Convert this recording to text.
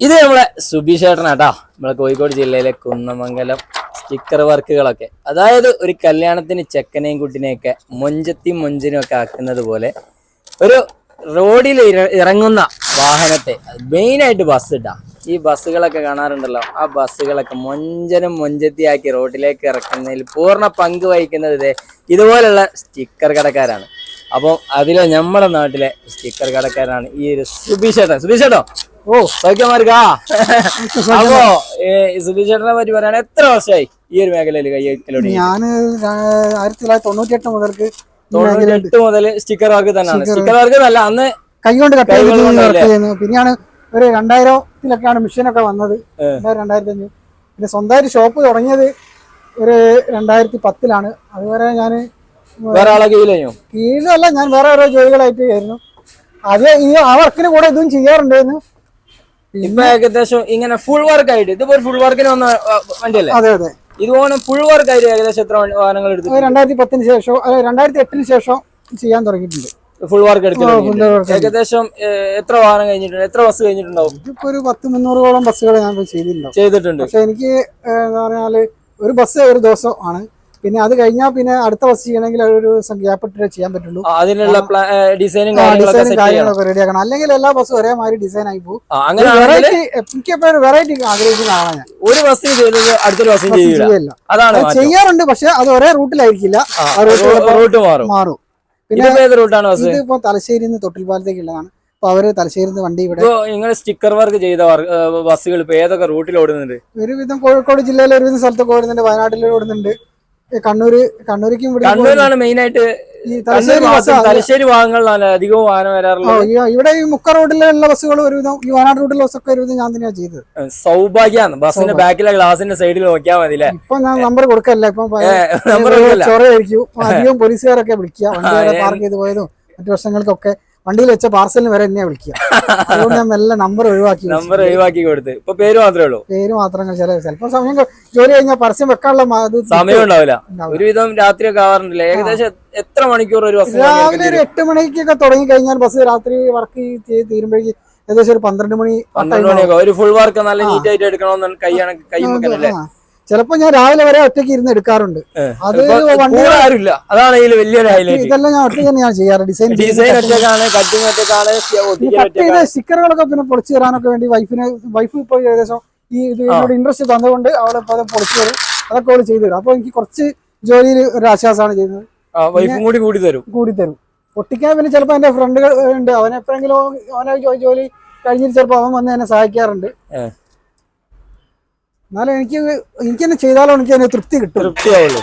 ഇത് നമ്മളെ സുബി ചേട്ടനാട്ടാ. നമ്മളെ കോഴിക്കോട് ജില്ലയിലെ കുന്നമംഗലം സ്റ്റിക്കർ വർക്കുകളൊക്കെ അതായത് ഒരു കല്യാണത്തിന് ചെക്കനെയും കുട്ടിനെയൊക്കെ മൊഞ്ചത്തിയും മൊഞ്ചിനും ഒക്കെ ആക്കുന്നത് പോലെ ഒരു റോഡിൽ ഇറങ്ങുന്ന വാഹനത്തെ മെയിനായിട്ട് ബസ് ഇട്ടാ ഈ ബസ്സുകളൊക്കെ കാണാറുണ്ടല്ലോ. ആ ബസ്സുകളൊക്കെ മൊഞ്ചനും മൊഞ്ചത്തിയാക്കി റോഡിലേക്ക് ഇറക്കുന്നതിൽ പൂർണ പങ്ക് വഹിക്കുന്നത് ഇതേ ഇതുപോലുള്ള സ്റ്റിക്കർ കടക്കാരാണ്. അപ്പം അതിലെ നമ്മുടെ നാട്ടിലെ സ്റ്റിക്കർ കടക്കാരാണ് ഈ ഒരു സുബീഷേട്ടൻ സുബീഷേട്ടോ ഓ സൗഖ്യമാർക്കാ അപ്പോ സുബീഷേട്ടനെ പറ്റി പറയാൻ എത്ര വർഷമായി ഈ ഒരു മേഖലയിൽ കൈയ്യക്കലോടി ഞാൻ ആയിരത്തി തൊള്ളായിരത്തി തൊണ്ണൂറ്റി എട്ട് മുതൽക്ക് മേഖലയിൽ തൊണ്ണൂറ്റെട്ട് മുതൽ സ്റ്റിക്കർ വർക്ക് തന്നെയാണ്. സ്റ്റിക്കർ വർക്ക് നല്ല അന്ന് കൈകൊണ്ട് കട്ട്? ചെയ്യുന്നു. പിന്നെയാണ് ഒരു രണ്ടായിരത്തിലൊക്കെയാണ് മെഷീനൊക്കെ വന്നത്. രണ്ടായിരം രണ്ടായിരത്തി അഞ്ച് പിന്നെ സ്വന്തമായിട്ട് ഷോപ്പ് തുടങ്ങിയത് ഒരു രണ്ടായിരത്തി പത്തിലാണ് അതുവരെ ഞാൻ വേറെ ആളെ കീഴിലോ കീഴിലല്ല ഞാൻ വേറെ ഓരോ ജോലികളായിട്ട് ആയിരുന്നു. അത് ഈ ആ വർക്കിന് കൂടെ ഇതും ചെയ്യാറുണ്ടായിരുന്നു. ഇപ്പൊ ഏകദേശം ഇങ്ങനെ ഫുൾ വർക്ക് ആയിട്ട് ഇതിപ്പോ ഫുൾ വർക്കിന് വന്ന വണ്ടി വണ്ടിയല്ലേ? അതെ അതെ. ഇതുപോലെ ഫുൾ വർക്ക് ആയിട്ട് ഏകദേശം എത്ര വാഹനങ്ങൾ എടുത്തു രണ്ടായിരത്തി പത്തിന് ശേഷം രണ്ടായിരത്തി എട്ടിന് ശേഷം ചെയ്യാൻ തുടങ്ങിയിട്ടുണ്ട്. ഫുൾ വർക്ക് എടുത്തു ആ, തുടങ്ങിയിട്ട്. full work ഏകദേശം എത്ര വാഹനം കഴിഞ്ഞിട്ടുണ്ട്? എത്ര ബസ് കഴിഞ്ഞിട്ടുണ്ടാവും? ഇപ്പൊ ഒരു പത്ത് മുന്നൂറോളം ബസ്സുകൾ ഞാൻ ചെയ്തിട്ടുണ്ട് ചെയ്തിട്ടുണ്ട്. പക്ഷെ എനിക്ക് എന്താ പറഞ്ഞാൽ ഒരു ബസ് ഒരു ദിവസം ആണ്. പിന്നെ അത് കഴിഞ്ഞാൽ പിന്നെ അടുത്ത ബസ് ചെയ്യണമെങ്കിൽ ഒരു ദിവസം ഗ്യാപ്പ് ഇട്ടിട്ടേ ചെയ്യാൻ പറ്റുള്ളൂ. അതിനുള്ള ഡിസൈനും കാര്യങ്ങളൊക്കെ റെഡി ആക്കണം. അല്ലെങ്കിൽ എല്ലാ ബസ്സും ഒരേ മാതിരി ഡിസൈൻ ആയി പോകും. എനിക്കിപ്പോ ഒരു വെറൈറ്റി ആഗ്രഹിക്കുന്ന ആളാണ് ഞാൻ. ഒരു ബസ്സിന് അടുത്തൊരു ബസ് ചെയ്യില്ല ചെയ്യാറുണ്ട് പക്ഷെ അത് ഒരേ റൂട്ടിലായിരിക്കില്ല റൂട്ട് മാറും. പിന്നെ ഇതിപ്പോ റൂട്ടാണ് ബസ് ഇത് ഇപ്പൊ തലശ്ശേരിയിൽ നിന്ന് തൊട്ടിൽപ്പാലത്തേക്കുള്ളതാണ്. അപ്പൊ അവർ തലശ്ശേരി വണ്ടി ഇവിടെ നിങ്ങൾ സ്റ്റിക്കർ വർക്ക് ചെയ്ത ബസ്സുകൾ ഇപ്പൊ ഏതൊക്കെ റൂട്ടിൽ ഓടുന്നുണ്ട്? ഒരുവിധം കോഴിക്കോട് ജില്ലയിലെ ഒരുവിധം സ്ഥലത്തൊക്കെ ഓടുന്നുണ്ട് വയനാട്ടിൽ ഓടുന്നുണ്ട്. കണ്ണൂര് കണ്ണൂരിക്കും ഇവിടെ കണ്ണൂരിലാണ് മെയിൻ ആയിട്ട് തലശ്ശേരി ഭാഗങ്ങളിലാണ് അധികവും വാഹനം വരാറുള്ളത്. ഇവിടെ ഈ മുക്ക റോഡിലുള്ള ബസ്സുകൾ ഒരുവിധം ഈ വയനാട് റൂട്ടിലെ ബസ്സൊക്കെ ഒരുവിധം ഞാൻ തന്നെയാണ് ചെയ്തത്. സൗഭാഗ്യാണ്. ബസ്സിന്റെ ബാക്കിലെ ഗ്ലാസിന്റെ സൈഡിൽ നോക്കിയാൽ മതി ഇപ്പൊ ഞാൻ നമ്പർ കൊടുക്കല്ല ഇപ്പൊ ചൊറയായിരിക്കും അപ്പൊ അധികം പോലീസുകാരൊക്കെ വിളിക്കുക വണ്ടി പാർക്ക് ചെയ്ത് പോയതും മറ്റു വർഷങ്ങൾക്കൊക്കെ വണ്ടിയിൽ വെച്ച പാർസലിന് വരെ എന്നെയാ വിളിക്കുക. അതുകൊണ്ട് ഞാൻ മെല്ലെ നമ്പർ ഒഴിവാക്കി നമ്പർ ഒഴിവാക്കി കൊടുത്ത്. ഇപ്പൊ പേര് മാത്രമേ ഉള്ളൂ. പേര് മാത്രം ചില ചിലപ്പോൾ സമയം ജോലി കഴിഞ്ഞാൽ പരസ്യം വെക്കാനുള്ള സമയം ഉണ്ടാവില്ല. ഒരുവിധം രാത്രിയൊക്കെ ആവാറുണ്ടല്ലേ? ഏകദേശം എത്ര മണിക്കൂർ ഒരു ബസ് രാവിലെ ഒരു എട്ട് മണിക്കൊക്കെ തുടങ്ങി കഴിഞ്ഞാൽ ബസ് രാത്രി വർക്ക് ചെയ്ത് തീരുമ്പോഴേക്ക് ഏകദേശം ഒരു പന്ത്രണ്ട് മണി ആ പന്ത്രണ്ട് മണിയൊക്കെ. ഒരു ഫുൾ വർക്ക് നല്ല നീറ്റ് ആയിട്ട് എടുക്കണമെന്ന് കൈ കൈ ആ. ചിലപ്പോ ഞാൻ രാവിലെ വരെ ഒറ്റയ്ക്ക് ഇരുന്ന് എടുക്കാറുണ്ട്. അത് ആരുമില്ല. അതാണ് ഇതിൽ വലിയൊരു ഹൈലൈറ്റ് ഇതെല്ലാം ഞാൻ ഒറ്റയ്ക്ക് ഞാൻ ചെയ്യാറ്. ഡിസൈൻ ഡിസൈൻ ഒറ്റക്കാണ് കട്ടിങ് ഒറ്റക്കാണ് ഒട്ടിക്കൽ കട്ട് ചെയ്ത ഒറ്റക്കാണ് സ്റ്റിക്കറുകളൊക്കെ പിന്നെ പൊളിച്ചു തരാനൊക്കെ വേണ്ടി വൈഫിന് വൈഫ് ഇപ്പൊ ഏകദേശം ഈ ഇതിനോട് ഇൻട്രസ്റ്റ് തന്നുകൊണ്ട് അവളെ അത് പൊളിച്ചു തരും. അതൊക്കെ അവൾ ചെയ്തു തരും. അപ്പൊ എനിക്ക് കുറച്ച് ജോലിയിൽ ഒരു ആശ്വാസമാണ് ചെയ്യുന്നത്. വൈഫും കൂടി കൂടി തരും. കൂടി തരും. പൊട്ടിക്കാൻ പിന്നെ ചിലപ്പോ എന്റെ ഫ്രണ്ടുകൾ ഉണ്ട്. അവൻ എപ്പോഴെങ്കിലും അവനെ ജോലി കഴിഞ്ഞിട്ട് ചിലപ്പോ അവൻ വന്ന് എന്നെ സഹായിക്കാറുണ്ട്. എന്നാലും എനിക്ക് എനിക്ക് തന്നെ ചെയ്താലോ എനിക്ക് തൃപ്തി കിട്ടും. തൃപ്തിയാവുള്ളൂ.